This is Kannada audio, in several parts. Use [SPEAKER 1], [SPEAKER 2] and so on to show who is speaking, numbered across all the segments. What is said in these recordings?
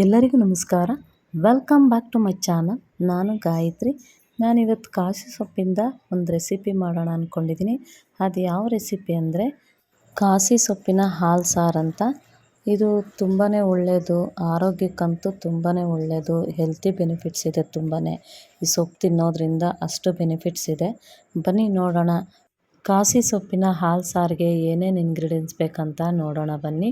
[SPEAKER 1] ಎಲ್ಲರಿಗೂ ನಮಸ್ಕಾರ. Welcome back to my channel ನಾನು ಗಾಯತ್ರಿ. ನಾನಿವತ್ತು ಕಾಸಿ ಸೊಪ್ಪಿಂದ ಒಂದು ರೆಸಿಪಿ ಮಾಡೋಣ ಅಂದ್ಕೊಂಡಿದ್ದೀನಿ ಅದು ಯಾವ ರೆಸಿಪಿ ಅಂದರೆ ಕಾಸಿ ಸೊಪ್ಪಿನ ಹಾಲು ಸಾರು ಅಂತ. ಇದು ತುಂಬಾ ಒಳ್ಳೆಯದು ಆರೋಗ್ಯಕ್ಕಂತೂ ತುಂಬಾ ಒಳ್ಳೆಯದು ಹೆಲ್ತಿ ಬೆನಿಫಿಟ್ಸ್ ಇದೆ ತುಂಬಾ ಈ ಸೊಪ್ಪು ತಿನ್ನೋದ್ರಿಂದ ಅಷ್ಟು ಬೆನಿಫಿಟ್ಸ್ ಇದೆ. ಬನ್ನಿ ನೋಡೋಣ. ಕಾಸಿ ಸೊಪ್ಪಿನ ಹಾಲು ಸಾರಿಗೆ ಏನೇನು ಇಂಗ್ರೀಡಿಯೆಂಟ್ಸ್ ಬೇಕಂತ ನೋಡೋಣ ಬನ್ನಿ.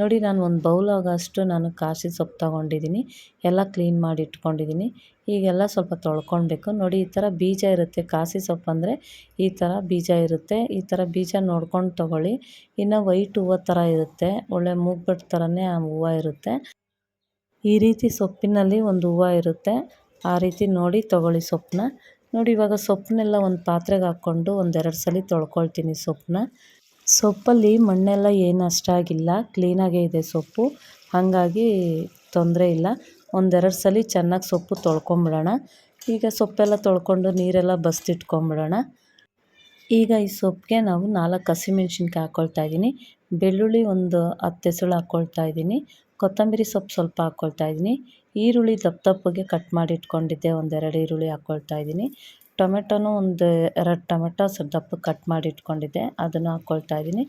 [SPEAKER 1] ನೋಡಿ, ನಾನು ಒಂದು ಬೌಲ್ ಆಗೋಷ್ಟು ನಾನು ಕಾಸಿ ಸೊಪ್ಪು ತೊಗೊಂಡಿದ್ದೀನಿ ಎಲ್ಲ ಕ್ಲೀನ್ ಮಾಡಿ ಇಟ್ಕೊಂಡಿದ್ದೀನಿ ಈಗೆಲ್ಲ ಸ್ವಲ್ಪ ತೊಳ್ಕೊಳ್ಬೇಕು. ನೋಡಿ, ಈ ಥರ ಬೀಜ ಇರುತ್ತೆ. ಕಾಸಿ ಸೊಪ್ಪು ಅಂದರೆ ಈ ಥರ ಬೀಜ ಇರುತ್ತೆ. ಈ ಥರ ಬೀಜ ನೋಡ್ಕೊಂಡು ತೊಗೊಳ್ಳಿ. ಇನ್ನು ವೈಟ್ ಹೂವು ಥರ ಇರುತ್ತೆ. ಒಳ್ಳೆ ಮೂಗ್ಬಿಟ್ ಥರನೇ ಆ ಹೂವು ಇರುತ್ತೆ. ಈ ರೀತಿ ಸೊಪ್ಪಿನಲ್ಲಿ ಒಂದು ಹೂವು ಇರುತ್ತೆ. ಆ ರೀತಿ ನೋಡಿ ತೊಗೊಳ್ಳಿ ಸೊಪ್ಪನ್ನ. ನೋಡಿ, ಇವಾಗ ಸೊಪ್ಪನ್ನೆಲ್ಲ ಒಂದು ಪಾತ್ರೆಗೆ ಹಾಕ್ಕೊಂಡು ಒಂದೆರಡು ಸಲ ತೊಳ್ಕೊಳ್ತೀನಿ ಸೊಪ್ಪನ್ನ ಸೊಪ್ಪಲ್ಲಿ ಮಣ್ಣೆಲ್ಲ ಏನು ಅಷ್ಟಾಗಿಲ್ಲ, ಕ್ಲೀನಾಗೇ ಇದೆ ಸೊಪ್ಪು. ಹಾಗಾಗಿ ತೊಂದರೆ ಇಲ್ಲ. ಒಂದೆರಡು ಸಲ ಚೆನ್ನಾಗಿ ಸೊಪ್ಪು ತೊಳ್ಕೊಂಬಿಡೋಣ. ಈಗ ಸೊಪ್ಪೆಲ್ಲ ತೊಳ್ಕೊಂಡು ನೀರೆಲ್ಲ ಬಸ್ತಿಟ್ಕೊಂಬಿಡೋಣ. ಈಗ ಈ ಸೊಪ್ಪಿಗೆ ನಾವು ನಾಲ್ಕು ಹಸಿಮೆಣ್ಸಿನ್ಕಾಯಿ ಹಾಕ್ಕೊಳ್ತಾ ಇದ್ದೀನಿ. ಬೆಳ್ಳುಳ್ಳಿ ಒಂದು ಹತ್ತು ಎಸಳು ಹಾಕ್ಕೊಳ್ತಾ ಇದ್ದೀನಿ. ಕೊತ್ತಂಬರಿ ಸೊಪ್ಪು ಸ್ವಲ್ಪ ಹಾಕ್ಕೊಳ್ತಾ ಇದ್ದೀನಿ. ಈರುಳ್ಳಿ ದಪ್ಪ ದಪ್ಪಗೆ ಕಟ್ ಮಾಡಿ ಇಟ್ಕೊಂಡಿದ್ದೆ, ಒಂದೆರಡು ಈರುಳ್ಳಿ ಹಾಕ್ಕೊಳ್ತಾ ಇದ್ದೀನಿ. ಟೊಮೆಟೊನೂ ಒಂದು ಎರಡು ಟೊಮೆಟೊ ಸ್ವಲ್ಪ ದಪ್ಪ ಕಟ್ ಮಾಡಿ ಇಟ್ಕೊಂಡಿದ್ದೆ, ಅದನ್ನು ಹಾಕ್ಕೊಳ್ತಾ ಇದ್ದೀನಿ.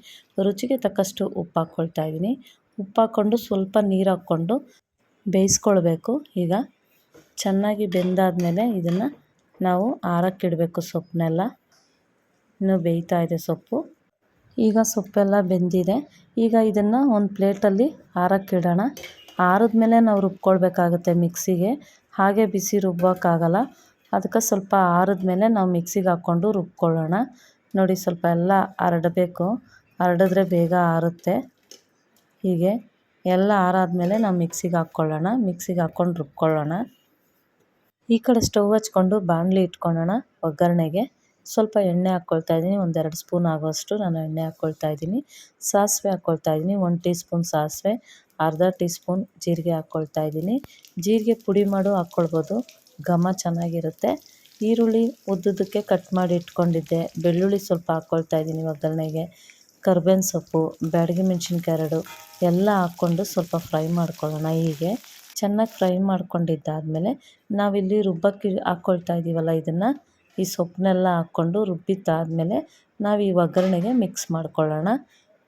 [SPEAKER 1] ರುಚಿಗೆ ತಕ್ಕಷ್ಟು ಉಪ್ಪು ಹಾಕ್ಕೊಳ್ತಾ ಇದ್ದೀನಿ. ಉಪ್ಪು ಹಾಕ್ಕೊಂಡು ಸ್ವಲ್ಪ ನೀರು ಹಾಕ್ಕೊಂಡು ಬೇಯಿಸ್ಕೊಳ್ಬೇಕು. ಈಗ ಚೆನ್ನಾಗಿ ಬೆಂದಾದಮೇಲೆ ಇದನ್ನು ನಾವು ಆರಕ್ಕಿಡಬೇಕು ಸೊಪ್ಪನ್ನೆಲ್ಲ ಇನ್ನೂ ಬೇಯ್ತಾ ಇದೆ ಸೊಪ್ಪು. ಈಗ ಸೊಪ್ಪೆಲ್ಲ ಬೆಂದಿದೆ. ಈಗ ಇದನ್ನು ಒಂದು ಪ್ಲೇಟಲ್ಲಿ ಆರಕ್ಕಿಡೋಣ. ಆರಿದ್ಮೇಲೆ ನಾವು ರುಬ್ಕೊಳ್ಬೇಕಾಗುತ್ತೆ ಮಿಕ್ಸಿಗೆ. ಹಾಗೆ ಬಿಸಿ ರುಬ್ಬೋಕ್ಕಾಗಲ್ಲ. ಅದಕ್ಕೆ ಸ್ವಲ್ಪ ಆರಿದ್ಮೇಲೆ ನಾವು ಮಿಕ್ಸಿಗೆ ಹಾಕ್ಕೊಂಡು ರುಬ್ಕೊಳ್ಳೋಣ. ನೋಡಿ ಸ್ವಲ್ಪ ಎಲ್ಲ ಹರಡಬೇಕು. ಹರಡಿದ್ರೆ ಬೇಗ ಆರುತ್ತೆ. ಹೀಗೆ ಎಲ್ಲ ಆರಾದಮೇಲೆ ನಾವು ಮಿಕ್ಸಿಗೆ ಹಾಕ್ಕೊಳ್ಳೋಣ. ಮಿಕ್ಸಿಗೆ ಹಾಕ್ಕೊಂಡು ರುಬ್ಕೊಳ್ಳೋಣ. ಈ ಕಡೆ ಸ್ಟವ್ ಹಚ್ಕೊಂಡು ಬಾಣಲಿ ಇಟ್ಕೊಳ್ಳೋಣ ಒಗ್ಗರಣೆಗೆ. ಸ್ವಲ್ಪ ಎಣ್ಣೆ ಹಾಕ್ಕೊಳ್ತಾ ಇದ್ದೀನಿ, ಒಂದೆರಡು ಸ್ಪೂನ್ ಆಗೋಷ್ಟು ನಾನು ಎಣ್ಣೆ ಹಾಕ್ಕೊಳ್ತಾ ಇದ್ದೀನಿ. ಸಾಸಿವೆ ಹಾಕ್ಕೊಳ್ತಾ ಇದ್ದೀನಿ, ಒಂದು ಟೀ ಸ್ಪೂನ್ ಸಾಸಿವೆ, ಅರ್ಧ ಟೀ ಸ್ಪೂನ್ ಜೀರಿಗೆ ಹಾಕ್ಕೊಳ್ತಾ ಇದ್ದೀನಿ. ಜೀರಿಗೆ ಪುಡಿ ಮಾಡು ಹಾಕ್ಕೊಳ್ಬೋದು, ಘಮ ಚೆನ್ನಾಗಿರುತ್ತೆ. ಈರುಳ್ಳಿ ಉದ್ದುದಕ್ಕೆ ಕಟ್ ಮಾಡಿ ಇಟ್ಕೊಂಡಿದ್ದೆ, ಬೆಳ್ಳುಳ್ಳಿ ಸ್ವಲ್ಪ ಹಾಕ್ಕೊಳ್ತಾ ಇದ್ದೀನಿ ಒಗ್ಗರಣೆಗೆ. ಕರ್ಬೇವಿನ ಸೊಪ್ಪು, ಬ್ಯಾಡಗಿ ಮೆಣಸಿನ್ಕಾಯಿ ಎಲ್ಲ ಹಾಕ್ಕೊಂಡು ಸ್ವಲ್ಪ ಫ್ರೈ ಮಾಡ್ಕೊಳ್ಳೋಣ ಹೀಗೆ. ಚೆನ್ನಾಗಿ ಫ್ರೈ ಮಾಡ್ಕೊಂಡಿದ್ದಾದಮೇಲೆ ನಾವಿಲ್ಲಿ ರುಬ್ಬಕ್ಕೆ ಹಾಕ್ಕೊಳ್ತಾ ಇದ್ದೀವಲ್ಲ ಇದನ್ನು. ಈ ಸೊಪ್ಪನ್ನೆಲ್ಲ ಹಾಕ್ಕೊಂಡು ರುಬ್ಬಿದ್ದಾದಮೇಲೆ ನಾವು ಈ ಒಗ್ಗರಣೆಗೆ ಮಿಕ್ಸ್ ಮಾಡ್ಕೊಳ್ಳೋಣ.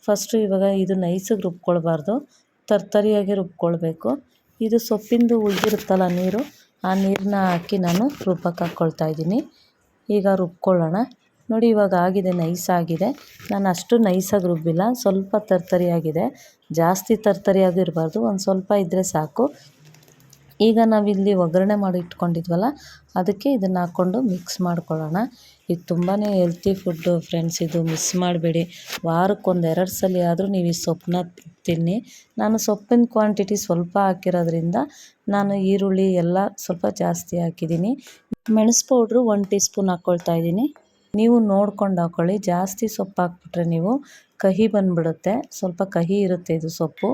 [SPEAKER 1] ಫಸ್ಟು ಇವಾಗ ಇದು ನೈಸಿಗೆ ರುಬ್ಕೊಳ್ಬಾರ್ದು. ತರ್ತರಿಯಾಗಿ ರುಬ್ಕೊಳ್ಬೇಕು. ಇದು ಸೊಪ್ಪಿಂದು ಉಳಿದಿರುತ್ತಲ್ಲ ನೀರು, ಆ ನೀರನ್ನ ಹಾಕಿ ನಾನು ರುಬ್ಬಕ್ಕೆ ಹಾಕ್ಕೊಳ್ತಾ ಇದ್ದೀನಿ. ಈಗ ರುಬ್ಕೊಳ್ಳೋಣ. ನೋಡಿ ಇವಾಗ ಆಗಿದೆ ನೈಸ್ ಆಗಿದೆ. ನಾನು ಅಷ್ಟು ನೈಸಾಗಿ ರುಬ್ಬಿಲ್ಲ. ಸ್ವಲ್ಪ ತರ್ತರಿಯಾಗಿದೆ. ಜಾಸ್ತಿ ತರ್ತರಿಯಾಗಿ ಇರಬಾರ್ದು. ಒಂದು ಸ್ವಲ್ಪ ಇದ್ದರೆ ಸಾಕು. ಈಗ ನಾವಿಲ್ಲಿ ಒಗ್ಗರಣೆ ಮಾಡಿ ಇಟ್ಕೊಂಡಿದ್ವಲ್ಲ, ಅದಕ್ಕೆ ಇದನ್ನು ಹಾಕ್ಕೊಂಡು ಮಿಕ್ಸ್ ಮಾಡ್ಕೊಳ್ಳೋಣ. ಇದು ತುಂಬಾ ಹೆಲ್ತಿ ಫುಡ್ಡು ಫ್ರೆಂಡ್ಸ್ ಇದು ಮಿಸ್ ಮಾಡಬೇಡಿ. ವಾರಕ್ಕೊಂದು ಎರಡು ಸಲ ಆದರೂ ನೀವು ಈ ಸೊಪ್ಪನ್ನ ತಿನ್ನಿ. ನಾನು ಸೊಪ್ಪಿನ ಕ್ವಾಂಟಿಟಿ ಸ್ವಲ್ಪ ಹಾಕಿರೋದ್ರಿಂದ ನಾನು ಈರುಳ್ಳಿ ಎಲ್ಲ ಸ್ವಲ್ಪ ಜಾಸ್ತಿ ಹಾಕಿದ್ದೀನಿ. ಮೆಣಸು ಪೌಡ್ರು ಒನ್ ಟೀ ಸ್ಪೂನ್ ಹಾಕ್ಕೊಳ್ತಾ ಇದ್ದೀನಿ. ನೀವು ನೋಡ್ಕೊಂಡು ಹಾಕ್ಕೊಳ್ಳಿ ಜಾಸ್ತಿ ಸೊಪ್ಪು ಹಾಕ್ಬಿಟ್ರೆ ನೀವು ಕಹಿ ಬಂದುಬಿಡುತ್ತೆ. ಸ್ವಲ್ಪ ಕಹಿ ಇರುತ್ತೆ ಇದು ಸೊಪ್ಪು.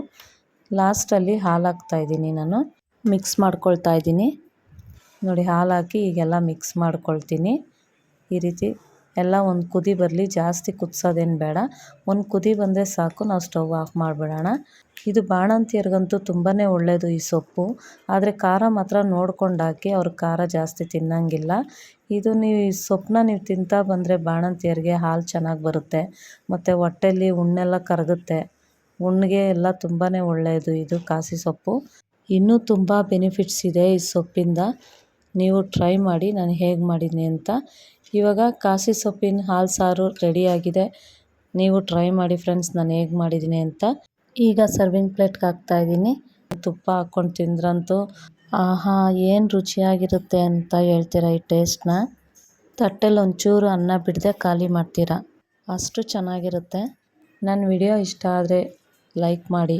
[SPEAKER 1] ಲಾಸ್ಟಲ್ಲಿ ಹಾಲು ಹಾಕ್ತಾಯಿದ್ದೀನಿ ನಾನು. ಮಿಕ್ಸ್ ಮಾಡ್ಕೊಳ್ತಾ ಇದ್ದೀನಿ. ನೋಡಿ ಹಾಲು ಹಾಕಿ ಈಗೆಲ್ಲ ಮಿಕ್ಸ್ ಮಾಡ್ಕೊಳ್ತೀನಿ. ಈ ರೀತಿ ಎಲ್ಲ ಒಂದು ಕುದಿ ಬರಲಿ, ಜಾಸ್ತಿ ಕುದಿಸೋದೇನು ಬೇಡ. ಒಂದು ಕುದಿ ಬಂದರೆ ಸಾಕು, ನಾವು ಸ್ಟವ್ ಆಫ್ ಮಾಡಿಬಿಡೋಣ. ಇದು ಬಾಣಂತಿಯರಿಗಂತೂ ತುಂಬಾ ಒಳ್ಳೆಯದು ಈ ಸೊಪ್ಪು. ಆದರೆ ಖಾರ ಮಾತ್ರ ನೋಡ್ಕೊಂಡು ಹಾಕಿ ಅವ್ರು ಖಾರ ಜಾಸ್ತಿ ತಿನ್ನಂಗಿಲ್ಲ. ಇದು ನೀವು ಈ ಸೊಪ್ಪನ್ನ ನೀವು ತಿಂತಾ ಬಂದರೆ ಬಾಣಂತಿಯರಿಗೆ ಹಾಲು ಚೆನ್ನಾಗಿ ಬರುತ್ತೆ. ಮತ್ತು ಹೊಟ್ಟೆಲಿ ಹುಣ್ಣೆಲ್ಲ ಕರಗುತ್ತೆ. ಹುಣ್ಣಿಗೆ ಎಲ್ಲ ತುಂಬಾ ಒಳ್ಳೆಯದು ಇದು ಕಾಸಿ ಸೊಪ್ಪು. ಇನ್ನೂ ತುಂಬ ಬೆನಿಫಿಟ್ಸ್ ಇದೆ ಈ ಸೊಪ್ಪಿಂದ. ನೀವು ಟ್ರೈ ಮಾಡಿ, ನಾನು ಹೇಗೆ ಮಾಡಿದ್ದೀನಿ ಅಂತ. ಇವಾಗ ಕಾಸಿ ಸೊಪ್ಪಿನ ಹಾಲು ಸಾರು ರೆಡಿಯಾಗಿದೆ ನೀವು ಟ್ರೈ ಮಾಡಿ ಫ್ರೆಂಡ್ಸ್ ನಾನು ಹೇಗೆ ಮಾಡಿದ್ದೀನಿ ಅಂತ. ಈಗ ಸರ್ವಿಂಗ್ ಪ್ಲೇಟ್ಗೆ ಹಾಕ್ತಾಯಿದ್ದೀನಿ ತುಪ್ಪ ಹಾಕ್ಕೊಂಡು ತಿಂದ್ರಂತೂ, ಆಹಾ, ಏನು ರುಚಿಯಾಗಿರುತ್ತೆ ಅಂತ ಹೇಳ್ತೀರಾ ಈ ಟೇಸ್ಟ್ನ ತಟ್ಟೆಲಿ ಒಂಚೂರು ಅನ್ನ ಬಿಡದೆ ಖಾಲಿ ಮಾಡ್ತೀರಾ. ಅಷ್ಟು ಚೆನ್ನಾಗಿರುತ್ತೆ. ನನ್ನ ವಿಡಿಯೋ ಇಷ್ಟ ಆದರೆ ಲೈಕ್ ಮಾಡಿ.